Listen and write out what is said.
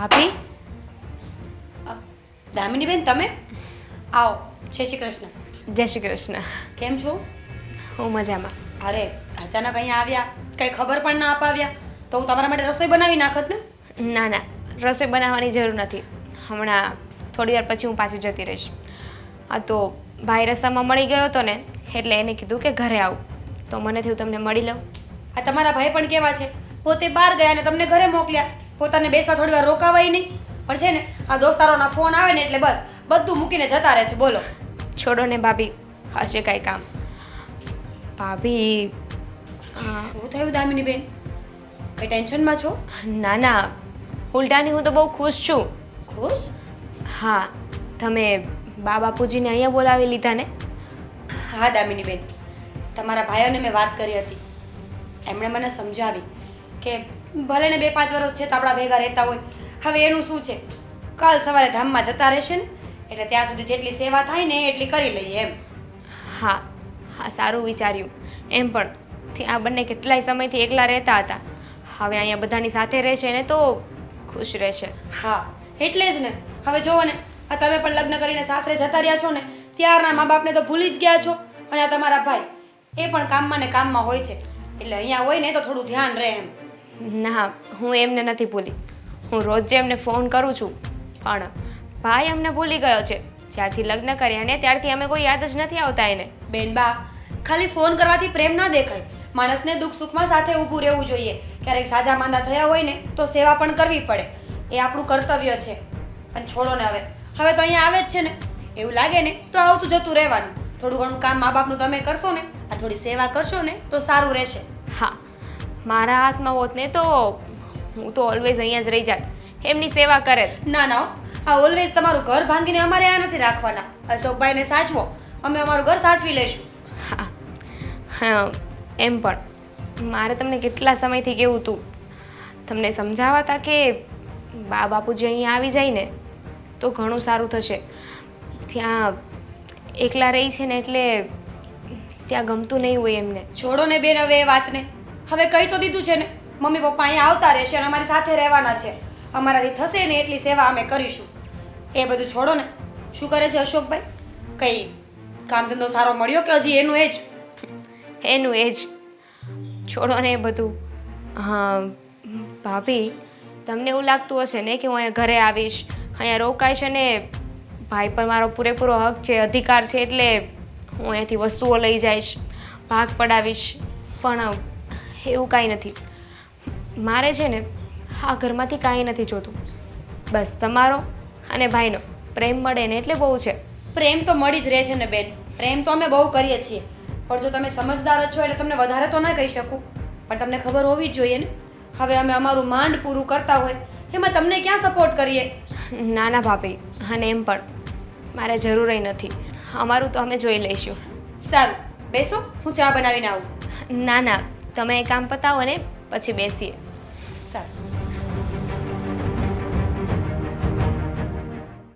ભાભી? દામિનીબેન તમે? આવો જય શ્રી કૃષ્ણ. જય શ્રી કૃષ્ણ. કેમ છો? હું મજામાં. અરે અચાનક અહીંયા આવ્યા કંઈ ખબર પણ ના અપાવ્યા. તો હું તમારા માટે રસોઈ બનાવી નાખત ને? ના ના રસોઈ બનાવવાની જરૂર નથી. હમણાં થોડી વાર પછી હું પાછી જતી રહીશ. આ તો ભાઈ રસ્તામાં મળી ગયો હતો ને એટલે એને કીધું કે ઘરે આવું. તો મને થયું તમને મળી લઉં. આ તમારા ભાઈ પણ કેવા છે? પોતે બહાર ગયા ને તમને ઘરે મોકલ્યા. પોતાને બેસવા થોડી વાર રોકાવાય નહીં. પણ છે ને આ દોસ્તારોના ફોન આવે ને એટલે બસ બધું મૂકીને જતા રહે છે બોલો. છોડો ને ભાભી હશે કાંઈ કામ. ભાભી શું થયું દામિનીબેન કઈ ટેન્શનમાં છો? ના ના. ઉલટાની હું તો બહુ ખુશ છું. ખુશ? હા. તમે બા બાપુજીને અહીંયા બોલાવી લીધા ને? હા દામિનીબેન તમારા ભાઈઓને મેં વાત કરી હતી. એમણે મને સમજાવી. કે ભલે ને બે પાંચ વર્ષ છે તો આપણા ભેગા રહેતા હોય. હવે એનું શું છે? કાલ સવારે ધામમાં જતા રહેશે ને એટલે ત્યાં સુધી જેટલી સેવા થાય ને એટલી કરી લઈએ એમ. હા હા સારું વિચાર્યું. એમ પણ આ બંને કેટલાય સમયથી એકલા રહેતા હતા. હવે અહીંયા બધાની સાથે રહેશે ને તો ખુશ રહેશે. હા એટલે જ ને. હવે જુઓ ને આ તમે પણ લગ્ન કરીને સાસરે જતા રહ્યા છો ને ત્યારના મા બાપને તો ભૂલી જ ગયા છો. અને આ તમારા ભાઈ એ પણ કામમાં ને કામમાં હોય છે. એટલે અહીંયા હોય ને તો થોડું ધ્યાન રહે એમ. ના, હું એમને નથી ભૂલી. હું રોજ એમને ફોન કરું છું, પણ ભાઈ અમને ભૂલી ગયો છે. જ્યારથી લગ્ન કર્યા ને ત્યારથી અમે કોઈ યાદ જ નથી આવતા એને. બેન બા, ખાલી ફોન કરવાથી પ્રેમ ના દેખાય. માણસને દુઃખ સુખમાં સાથે ઊભું રહેવું જોઈએ. ક્યારેક સાજા માંદા થયા હોય ને, તો સેવા પણ કરવી પડે. એ આપણું કર્તવ્ય છે. અને છોડો ને હવે. હવે તો અહીંયા આવે જ છે ને. એવું લાગે ને, તો આવતું જતું રહેવાનું. થોડું ઘણું કામ મા બાપનું તમે કરશો ને, આ થોડી સેવા કરશો ને, તો સારું રહેશે. મારા હાથમાં હોત ને તો હું તો ઓલવેઝ અહીંયા જ રહી જાત. એમની સેવા કરે. ના ના. આ ઓલવેઝ તમારું ઘર ભાંગીને અમારે આ નથી રાખવાના. અશોકભાઈને સાચવો. અમે અમારું ઘર સાચવી લઈશું. હા હા એમ પણ. મારે તમને કેટલા સમયથી કેવું હતું તમને સમજાવવા હતા કે બા બાપુજી અહીંયા આવી જાય ને તો ઘણું સારું થશે. ત્યાં એકલા રહી છે ને એટલે ત્યાં ગમતું નહીં હોય એમને. છોડો ને બેન હવે એ વાતને. હવે કહી તો દીધું છે ને, મમ્મી પપ્પા અહીંયા આવતા રહેશે અને અમારી સાથે રહેવાના છે. અમારાથી થશે ને એટલી સેવા અમે કરીશું. એ બધું છોડો ને. શું કરે છે અશોકભાઈ? કંઈ કામ ધંધો સારો મળ્યો કે હજી એનું એ જ એનું એ જ છોડો ને એ બધું. હા, ભાભી, તમને એવું લાગતું હશે ને કે હું અહીંયા ઘરે આવીશ? અહીંયા રોકાઈશ અને ભાઈ પર મારો પૂરેપૂરો હક છે, અધિકાર છે એટલે હું અહીંયાથી વસ્તુઓ લઈ જઈશ, ભાગ પડાવીશ. પણ એવું કાંઈ નથી. મારે છે ને આ ઘરમાંથી કાંઈ નથી જોતું. બસ તમારો અને ભાઈનો. પ્રેમ મળે ને એટલે બહુ છે. પ્રેમ તો મળી જ રહે છે ને બેન. પ્રેમ તો અમે બહુ કરીએ છીએ. પણ જો તમે સમજદાર જ છો એટલે તમને વધારે તો ના કહી શકું. પણ તમને ખબર હોવી જ જોઈએ ને. હવે અમે અમારું માંડ પૂરું કરતા હોય એમાં તમને ક્યાં સપોર્ટ કરીએ? ના ના ભાભી અને એમ પણ. મારે જરૂર નથી. અમારું તો અમે જોઈ લઈશું. સારું. બેસો હું ચા બનાવીને આવું. ના ના. તમે એ કામ પતાવો ને પછી બેસીએ. સારું.